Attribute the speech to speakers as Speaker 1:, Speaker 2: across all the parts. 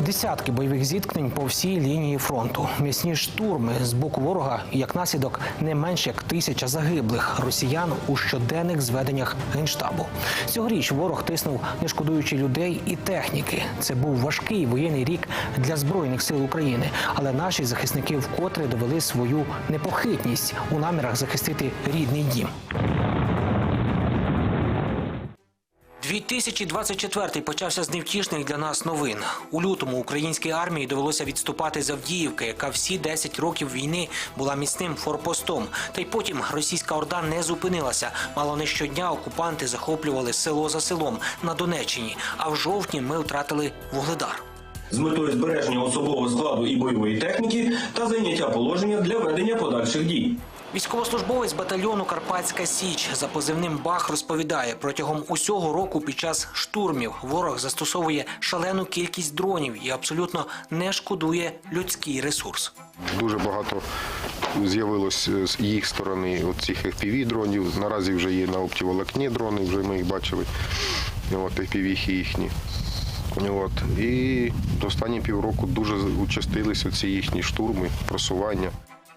Speaker 1: Десятки бойових зіткнень по всій лінії фронту. М'ясні штурми з боку ворога, як наслідок, не менш як тисяча загиблих росіян у щоденних зведеннях генштабу. Цьогоріч ворог тиснув, не шкодуючи людей і техніки. Це був важкий воєнний рік для збройних сил України, але наші захисники вкотре довели свою непохитність у намірах захистити рідний дім. 2024 почався з невтішних для нас новин. У лютому українській армії довелося відступати з Авдіївки, яка всі 10 років війни була міцним форпостом. Та й потім російська орда не зупинилася. Мало не щодня окупанти захоплювали село за селом на Донеччині. А в жовтні ми втратили вугледар.
Speaker 2: з метою збереження особового складу і бойової техніки та зайняття положення для ведення подальших дій.
Speaker 1: Військовослужбовець батальйону Карпатська Січ за позивним Бах розповідає, протягом усього року під час штурмів ворог застосовує шалену кількість дронів і абсолютно не шкодує людський ресурс.
Speaker 3: Дуже багато з'явилось з їх сторони цих fpv дронів. Наразі вже є на оптіволокні дрони, вже ми їх бачили. От FPV їхні. От. І останні півроку дуже участились ці їхні штурми, просування.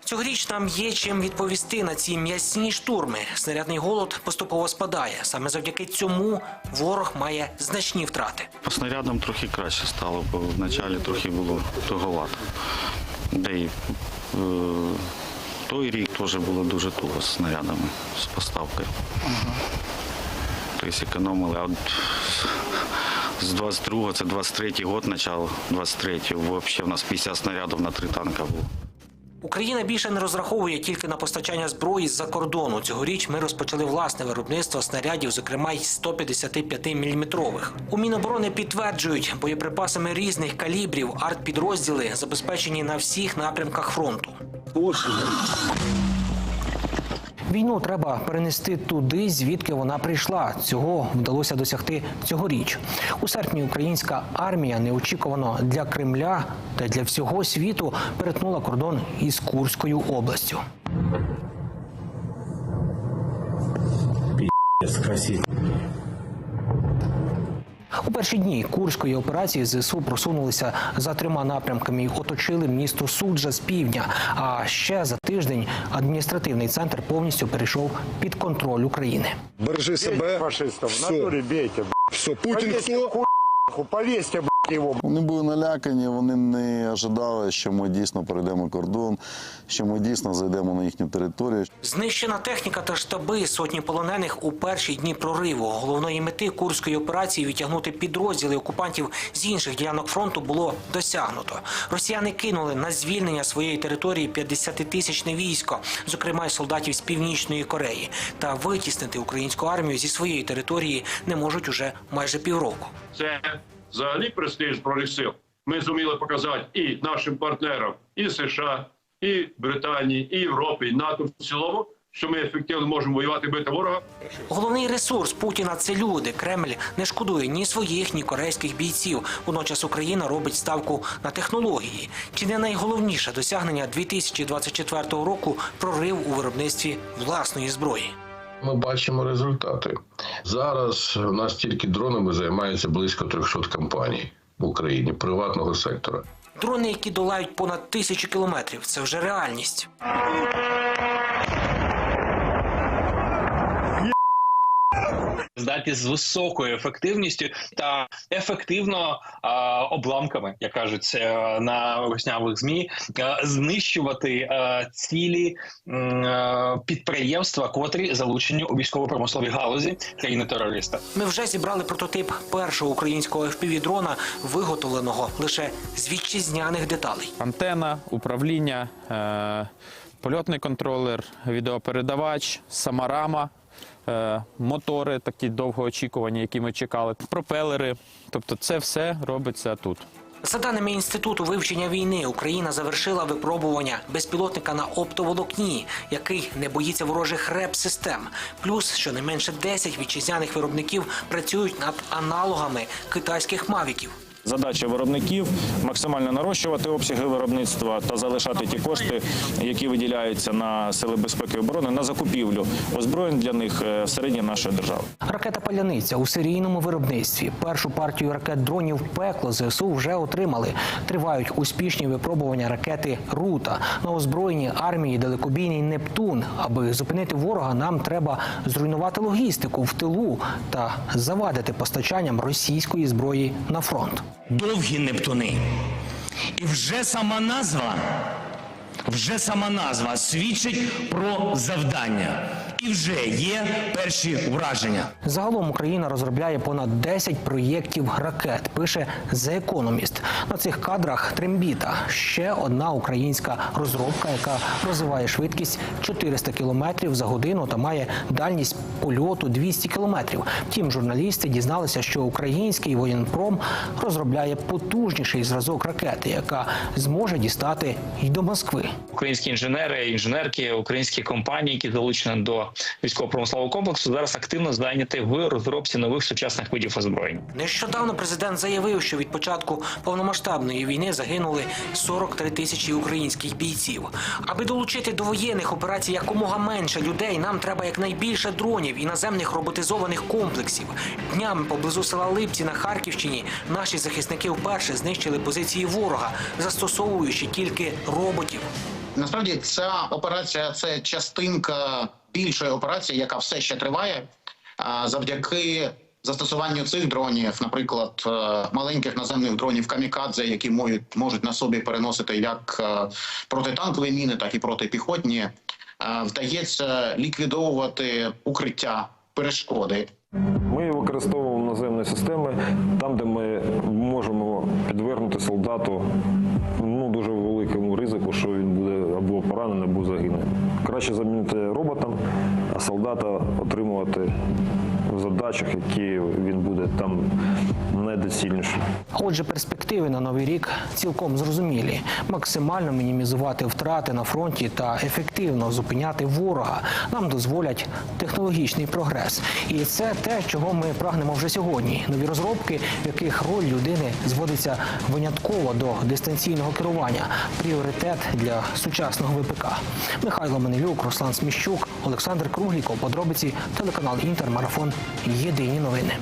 Speaker 1: Цьогоріч нам є чим відповісти на ці м'ясні штурми. Снарядний голод поступово спадає. Саме завдяки цьому ворог має значні втрати.
Speaker 4: По снарядам трохи краще стало, бо вначалі трохи було туговато. Де й е, той рік теж було дуже туго з снарядами, з поставкою. Тобто економили. А от з 22-го, це 23-й год, начало 23-го, взагалі в нас 50 снарядів на три танка було.
Speaker 1: Україна більше не розраховує тільки на постачання зброї з-за кордону. Цьогоріч ми розпочали власне виробництво снарядів, зокрема й 155 мм. У Міноборони підтверджують, боєприпасами різних калібрів артпідрозділи забезпечені на всіх напрямках фронту. Війну треба перенести туди, звідки вона прийшла. Цього вдалося досягти цьогоріч. У серпні українська армія неочікувано для Кремля та для всього світу перетнула кордон із Курською областю. У перші дні курської операції ЗСУ просунулися за трьома напрямками і оточили місто Суджа з півдня. А ще за тиждень адміністративний центр повністю перейшов під контроль України.
Speaker 5: Бережи себе.
Speaker 6: натуре бейте, б***ь.
Speaker 5: Все, Путін хто?
Speaker 6: хуй, его.
Speaker 7: Вони були налякані, вони не ожидали, що ми дійсно перейдемо кордон, що ми дійсно зайдемо на їхню територію.
Speaker 1: Знищена техніка та штаби сотні полонених у перші дні прориву. Головної мети курської операції відтягнути підрозділи окупантів з інших ділянок фронту було досягнуто. Росіяни кинули на звільнення своєї території 50-тисячне військо, зокрема й солдатів з північної Кореї. Та витіснити українську армію зі своєї території не можуть уже майже півроку.
Speaker 8: це взагалі престиж збройних сил. Ми зуміли показати і нашим партнерам, і США, і Британії, і Європі, і НАТО в цілому, що ми ефективно можемо воювати бити ворога.
Speaker 1: Головний ресурс Путіна це люди. Кремль не шкодує ні своїх, ні корейських бійців. Водночас Україна робить ставку на технології. Чи не найголовніше досягнення 2024 року прорив у виробництві власної зброї?
Speaker 9: Ми бачимо результати. Зараз у нас тільки дронами займається близько 300 компаній в Україні приватного сектора.
Speaker 1: Дрони, які долають понад тисячу кілометрів, це вже реальність.
Speaker 10: Здатні з високою ефективністю та ефективно а, обламками, як кажуть е, на веснявих змі, е, знищувати е, цілі е, підприємства, котрі залучені у військово-промисловій галузі країни терориста.
Speaker 1: Ми вже зібрали прототип першого українського FPV-дрона, виготовленого лише з вітчизняних деталей.
Speaker 11: антена, управління, е, польотний контролер, відеопередавач, сама рама, мотори такі довгоочікувані, які ми чекали, пропелери. Тобто це все робиться тут.
Speaker 1: За даними інституту вивчення війни, Україна завершила випробування безпілотника на оптоволокні, який не боїться ворожих реп-систем. Плюс щонайменше 10 вітчизняних виробників працюють над аналогами китайських мавіків.
Speaker 5: Задача виробників максимально нарощувати обсяги виробництва та залишати ті кошти, які виділяються на сили безпеки і оборони на закупівлю озброєнь для них е, всередині нашої держави.
Speaker 1: Ракета Паляниця у серійному виробництві. Першу партію ракет дронів пекло ЗСУ вже отримали. Тривають успішні випробування ракети Рута на озброєнні армії далекобійний Нептун. Аби зупинити ворога, нам треба зруйнувати логістику в тилу та завадити постачанням російської зброї на фронт.
Speaker 12: Довгі нептуни. І вже сама назва, вже сама назва свідчить про завдання. І вже є перші враження.
Speaker 1: Загалом Україна розробляє понад 10 проєктів ракет. Пише The Economist. На цих кадрах трембіта ще одна українська розробка, яка розвиває швидкість 400 км за годину та має дальність польоту 200 км. Втім, журналісти дізналися, що український воєнпром розробляє потужніший зразок ракети, яка зможе дістати й до Москви.
Speaker 10: Українські інженери, інженерки, українські компанії, які залучені до військово-промислового комплексу, зараз активно зайняті в розробці нових сучасних видів озброєнь.
Speaker 1: Нещодавно президент заявив, що від початку повномасштабної війни загинули 43 тисячі українських бійців. Аби долучити до воєнних операцій якомога менше людей, нам треба якнайбільше дронів і наземних роботизованих комплексів. Днями поблизу села Липці на Харківщині наші захисники вперше знищили позиції ворога, застосовуючи тільки роботів.
Speaker 13: Насправді ця операція це частинка більшої операції, яка все ще триває. Завдяки застосуванню цих дронів, наприклад, е, маленьких наземних дронів камікадзе, які можуть, можуть на собі переносити як е, протитанкові міни, так і протипіхотні, е, вдається ліквідовувати укриття перешкоди.
Speaker 5: Ми використовуємо наземні системи там, де ми можемо підвернути солдату ну дуже великому ризику, що він буде або поранений, або загине. Краще замінити роботом, а солдата отримувати задачах, які він буде там найдоцільніше.
Speaker 1: Отже, перспективи на новий рік цілком зрозумілі: максимально мінімізувати втрати на фронті та ефективно зупиняти ворога нам дозволять технологічний прогрес. І це те, чого ми прагнемо вже сьогодні. Нові розробки, в яких роль людини зводиться винятково до дистанційного керування. Пріоритет для сучасного ВПК. Михайло Манилюк, Руслан Сміщук, Олександр Кругліков. Подробиці телеканал Інтер Марафон. Єдині новини.